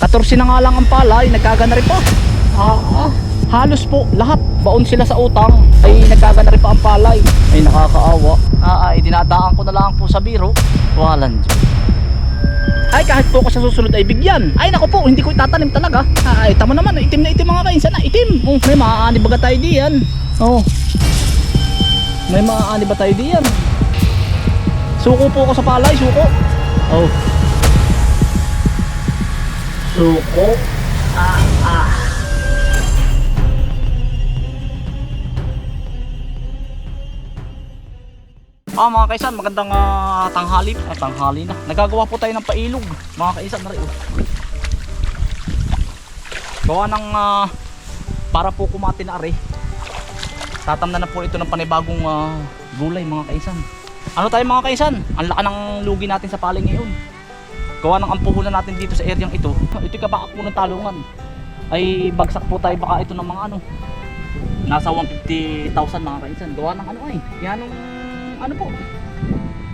14 na nga lang ang palay, nagkagana rin pa. Ah, ah, halos po lahat baon sila sa utang ay nagkagana rin pa ang palay. Ay nakakaawa. Ah, ay dinadaan ko na lang po sa biro. Walan dyan. Ay kahit po ako sa susunod ay bigyan. Ay nako po, hindi ko itatanim talaga. Ay tama naman, itim na itim mga kainsan na itim. Oh, may maaani ba tayo diyan? Oh. May maaani ba tayo diyan? Suko po ako sa palay, suko. Oh. Suko. Ah, ah. Ah mga kaisan, magandang ah, tanghali. Ah, tanghali na. Nagagawa po tayo ng pailog. Mga kaisan na rin. oh. Gawa ng ah, para po kumati na are. Tatamnan na po ito ng panibagong ah, gulay mga kaisan. Ano tayo mga kaisan? Ang laka ng lugi natin sa palay ngayon. Gawa ng ampuhunan natin dito sa areang ito. Ito yung kabakak po ng talungan. Ay bagsak po tayo baka ito ng mga ano. Nasa 150,000 mga kaisan. Gawa ng ano ay. Yan ang ano po.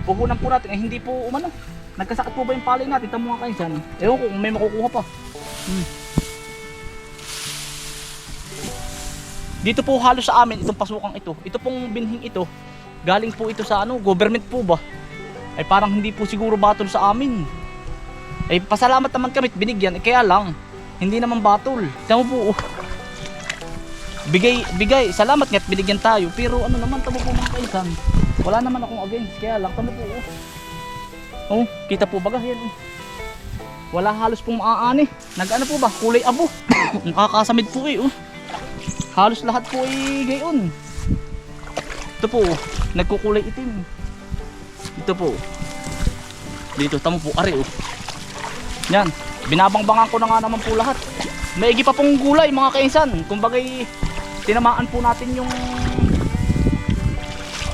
Puhunan po natin. Eh hindi po umano. Nagkasakit po ba yung palay natin? Tamo mga kaisan. Ewan ko kung may makukuha pa. Hmm. Dito po halos sa amin itong pasukang ito. Ito pong binhing ito. Galing po ito sa ano, government po ba? Ay parang hindi po siguro batol sa amin. Ay pasalamat naman kami binigyan. Eh, kaya lang, hindi naman batol. Tama po. oh. Bigay, bigay, salamat nga't binigyan tayo. Pero ano naman, tamo po mga kaisan. Wala naman akong against. Kaya lang, tamo po. Oh, oh kita po baga yan. Wala halos pong maaani. Nag-ano po ba? Kulay abo. Nakakasamid po eh. Oh. Halos lahat po ay gayon. Ito po, oh, nagkukulay itim. Ito po. Dito, tamo po, ari oh. Yan, binabangbangan ko na nga naman po lahat. Maigi pa pong gulay mga kainsan. Kumbagay, tinamaan po natin yung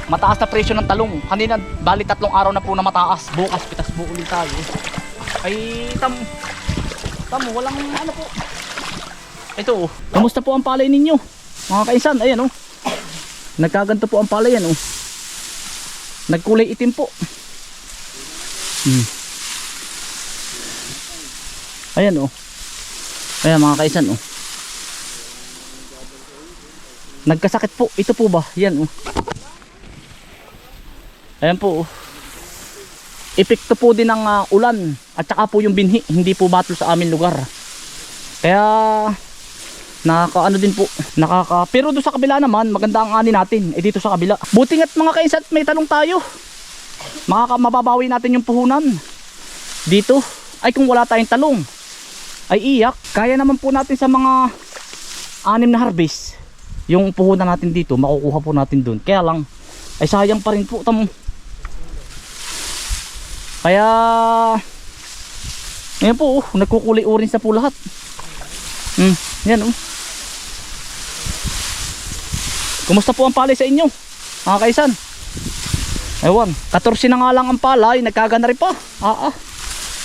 mataas na presyo ng talong. Kanina, bali tatlong araw na po na mataas. Bukas, pitas buo ulit tayo. Ay, tam, tamo, walang ano po. Ito oh, kamusta po ang palay ninyo? Mga kainsan, ayan oh. Nagkaganto po ang palay yan oh. Nagkulay itim po. Hmm. Ayan oh. Ayan mga kaisan oh. Nagkasakit po. Ito po ba? Yan oh. Ayan po oh. Epekto po din ng ah, ulan at saka po yung binhi. Hindi po batol sa amin lugar. Kaya nakakaano din po. Nakaka Pero doon sa kabila naman maganda ang ani natin. Eh dito sa kabila. Buti nga't mga kaisan may talong tayo. Makaka mababawi natin yung puhunan. Dito ay kung wala tayong talong ay iyak. Kaya naman po natin sa mga anim na harvest yung puhunan natin dito makukuha po natin doon. Kaya lang ay sayang pa rin po tamo. Kaya Ayan po, oh, nagkukulay orange na po lahat. Hmm, yan oh. Kumusta po ang palay sa inyo? Mga kaisan. Ewan, 14 na nga lang ang palay, nagkagana rin pa. Ah, ah.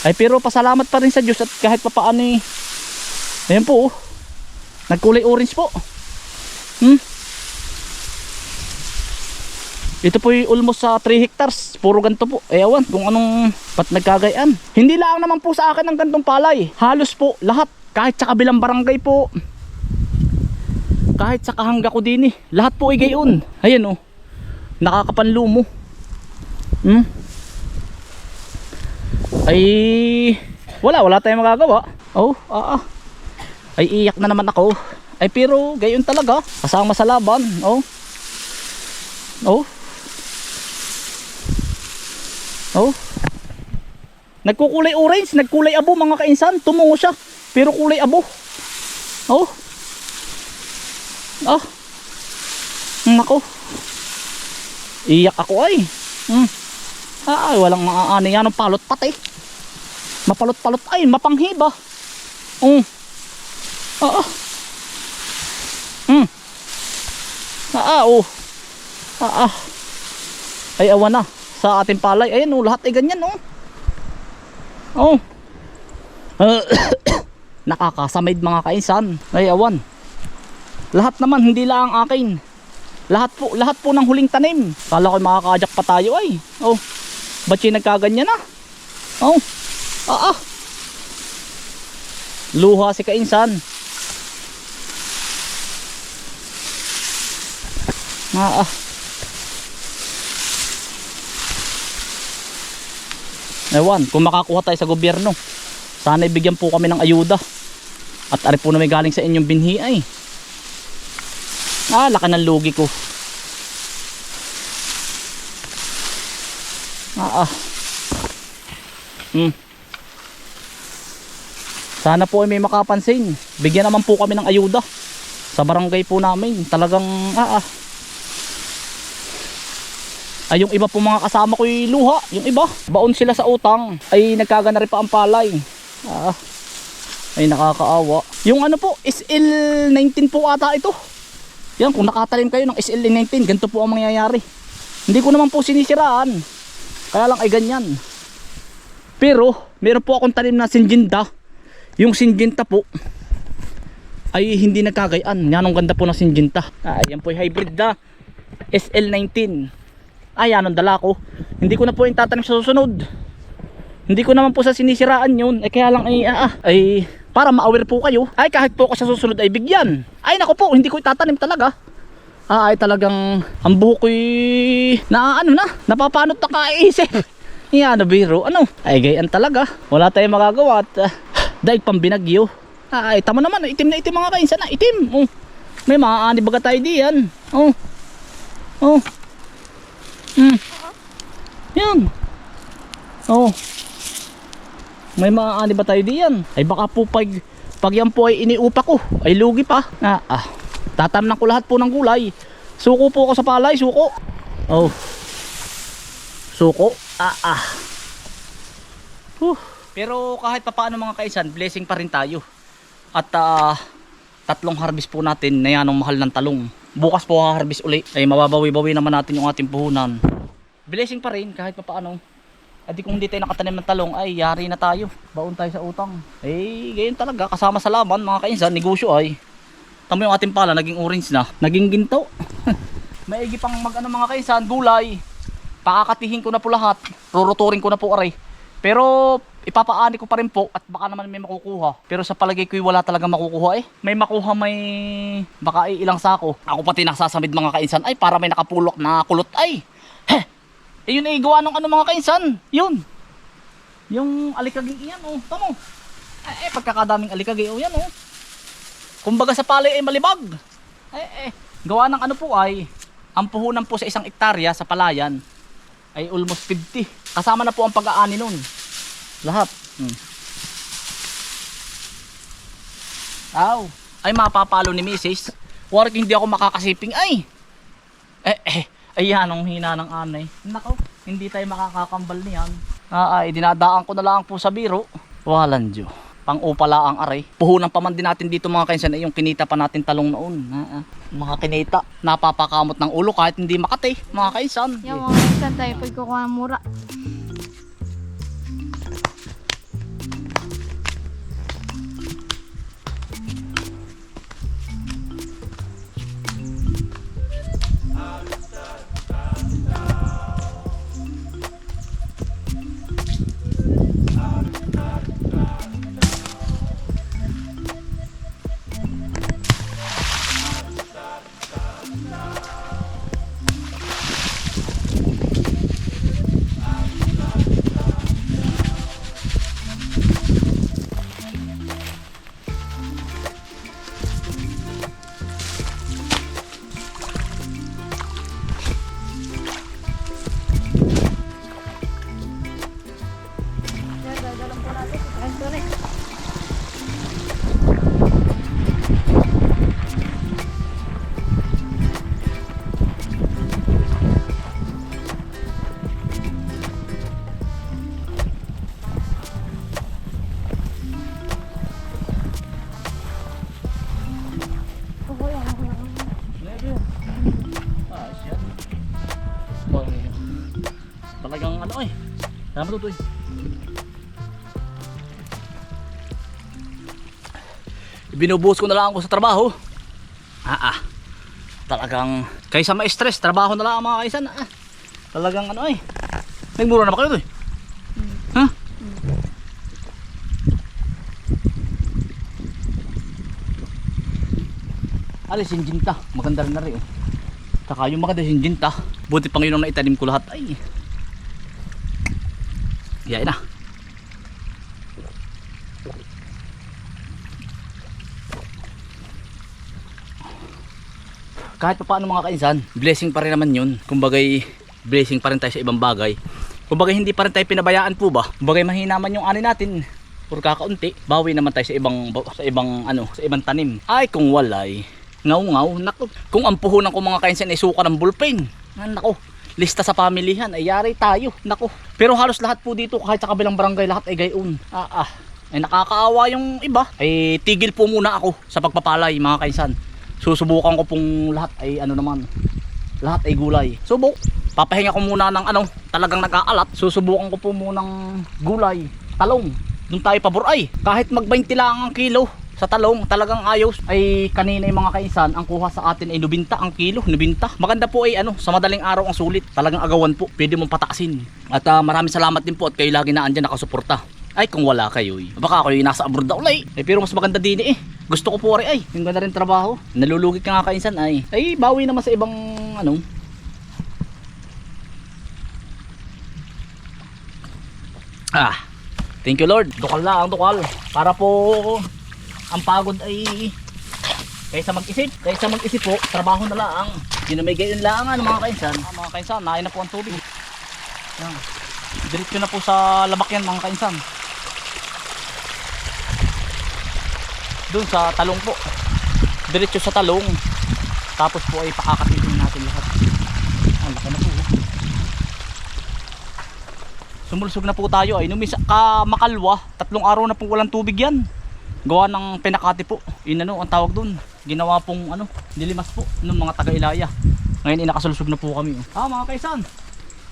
Ay pero pasalamat pa rin sa Diyos at kahit pa paano eh. Ayan po oh. Nagkulay orange po. Hmm. Ito po almost sa 3 hectares. Puro ganito po. Ewan kung anong pat nagkagayan. Hindi lang naman po sa akin ang gantong palay. Halos po lahat. Kahit sa kabilang barangay po. Kahit sa kahangga ko din eh. Lahat po ay gayon. Ayan oh. Nakakapanlumo. Hmm. Ay wala wala tayong magagawa. Oh, ah, ah. Ay iyak na naman ako. Ay pero gayon talaga. Kasama sa laban. Oh. Oh. Oh. Nagkukulay orange, nagkulay abo mga kainsan. Tumungo siya. Pero kulay abo. Oh. Ah. Nako. Iyak ako ay. Hmm. Ah, ay, walang maaani yan ng palot pati. Mapalot-palot ay, mapanghiba. Um. Ah, ah. Hmm. Ah, ah, oh. Ah, ah. Ay, awan na. Sa ating palay. Ayan, oh, lahat ay ganyan, oh. Oh. Uh, nakakasamid mga kainsan. Ay, awan. Lahat naman, hindi lang ang akin. Lahat po, lahat po ng huling tanim. Kala ko makakajak pa tayo ay. Oh. Ba't yung nagkaganyan na? Oh. Ah ah. Luha si kainsan. Ah, ah. Ewan, kung makakuha tayo sa gobyerno, sana ibigyan po kami ng ayuda. At ari po na may galing sa inyong binhi ay. Ah, laka ng lugi ko. Ah, ah. Hmm. Sana po ay may makapansin. Bigyan naman po kami ng ayuda. Sa barangay po namin. Talagang, ah, ah. Ay, yung iba po mga kasama ko yung luha. Yung iba, baon sila sa utang. Ay, nagkagana rin pa ang palay. Ah, ay, nakakaawa. Yung ano po, SL19 po ata ito. Yan, kung nakatalim kayo ng SL19, ganito po ang mangyayari. Hindi ko naman po sinisiraan. Kaya lang ay ganyan. Pero, meron po akong talim na sinjinta. Yung sinjinta po, ay hindi nagkagayan. Yan ang ganda po ng sinjinta. Ah, yan po ay hybrid na SL19. Ay, yan ang dala ko. Hindi ko na po yung tatanim sa susunod. Hindi ko naman po sa sinisiraan yun. Eh kaya lang ay, ah, ah, ay para ma-aware po kayo. Ay kahit po ako sa susunod ay bigyan. Ay nako po, hindi ko itatanim talaga. Ah, ay talagang ang buhok ko'y na ano na, napapanot na kaisip. Yan, ano biro, ano? Ay gayan talaga. Wala tayong magagawa at uh, daig pang binagyo. Ay, tama naman, itim na itim mga kainsan na, itim. Oh. May maaani baga tayo diyan. Oh. Oh. Hmm. Yan. Oh. May maaani ba tayo diyan? Ay baka po pag, pag yan po ay iniupa ko, ay lugi pa. Ah, ah. Tatamnan ko lahat po ng gulay. Suko po ako sa palay, suko. Oh. Suko. Ah, ah. Huh. Pero kahit pa paano mga kaisan, blessing pa rin tayo. At ah, tatlong harvest po natin na yan ang mahal ng talong. Bukas po harvest uli. Ay mababawi-bawi naman natin yung ating puhunan. Blessing pa rin kahit pa paano. Adi kung hindi tayo nakatanim ng talong, ay yari na tayo. Baon tayo sa utang. Eh, ganyan talaga. Kasama sa laban, mga kainsan, negosyo ay. Tamo yung ating pala, naging orange na. Naging ginto. Maigi pang mag ano mga kainsan, gulay. Pakakatihin ko na po lahat. Ruruturin ko na po aray. Pero ipapaani ko pa rin po at baka naman may makukuha. Pero sa palagay ko wala talaga makukuha eh. May makuha may baka ay ilang sako. Ako pati nasasamid mga kainsan ay para may nakapulok na kulot ay. Heh! Eh yun ay gawa ng ano mga kainsan. Yun. Yung alikaging iyan oh. Tamo. Eh, eh pagkakadaming alikagay oh yan oh. Kumbaga sa palay ay malibag. Eh eh. Gawa ng ano po ay ang puhunan po sa isang ektarya sa palayan ay almost 50. Kasama na po ang pag-aani nun. Lahat. Hmm. Aw. Ay mapapalo ni Mrs. Warik hindi ako makakasiping ay. Eh eh. Ayan ang hina ng anay. Nako. Hindi tayo makakakambal niyan. Ah, ay dinadaan ko na lang po sa biro. Walan Diyo. Pang upala ang aray. Puhunan pa man din natin dito mga kainsan ay yung kinita pa natin talong noon. Ah, ah. Mga kinita. Napapakamot ng ulo kahit hindi makati. Mga kainsan. Yung mga minsan tayo pagkukuha mura. Tama to, Toy. Binubuhos ko na lang ako sa trabaho. Ah, ah. Talagang, kaysa ma-stress, trabaho na lang mga kaisan. Ah, talagang ano ay. Nagmura na ba kayo, Toy? Hmm. Ha? Hmm. Alis, yung jinta. Maganda rin na rin. Oh. Saka yung maganda yung jinta. Buti pang yun ang naitanim ko lahat. Ay, Yain na. Kahit pa paano mga kainsan, blessing pa rin naman yun. Kumbagay, blessing pa rin tayo sa ibang bagay. Kumbagay, hindi pa rin tayo pinabayaan po ba? Kumbagay, mahina man yung ani natin. Puro kakaunti, bawi naman tayo sa ibang sa ibang ano, sa ibang tanim. Ay kung walay, ngaw-ngaw, nako. Kung ang puhunan ko mga kainsan ay suka ng bullpen. Ah, nako, lista sa pamilihan ay yari tayo. Nako. Pero halos lahat po dito kahit sa kabilang barangay lahat ay gayon. Ah ah. Ay nakakaawa yung iba. Ay tigil po muna ako sa pagpapalay mga kainsan. Susubukan ko pong lahat ay ano naman. Lahat ay gulay. Subok. Papahinga ko muna ng ano, talagang nag-aalat. Susubukan ko po munang gulay, talong. Doon tayo pabor ay. Kahit mag 20 lang ang kilo sa talong, talagang ayos. Ay kanina yung mga kainsan, ang kuha sa atin ay 90 ang kilo, 90. Maganda po ay ano, sa madaling araw ang sulit. Talagang agawan po, pwede mong pataasin. At ah, maraming salamat din po at kayo lagi na andyan nakasuporta. Ay kung wala kayo eh. Baka yung nasa abroad na ulay. Eh, pero mas maganda din eh. Gusto ko po rin ay. Yung ganda rin trabaho. Nalulugi ka nga kainsan ay. Ay bawi naman sa ibang ano. Ah. Thank you Lord. Dukal na ang dukal. Para po ang pagod ay kaysa mag-isip. Kaysa mag-isip po, trabaho na lang. Yun na may gayon lang ano mga kainsan. Ah, mga kainsan, nain na po ang tubig. Yan. Diretso na po sa labak yan mga kainsan. Doon sa talong po. Diretso sa talong. Tapos po ay pakakatitin natin lahat. Ang laki na po. oh. Sumulsog na po tayo ay numisa ka makalwa. Tatlong araw na pong walang tubig yan. Gawa ng pinakati po. Yun ano ang tawag doon. Ginawa pong ano, dilimas po ng mga taga-ilaya. Ngayon inakasulsog na po kami. oh. Ah mga kaisan.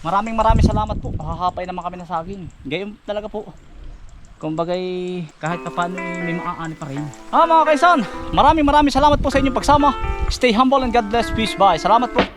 Maraming maraming salamat po. Makakapay naman kami ng saging. Gayon talaga po. Kumbagay kahit pa paano eh, may maaani pa rin. Ah mga kaisan, maraming maraming salamat po sa inyong pagsama. Stay humble and God bless. Peace. Bye. Salamat po.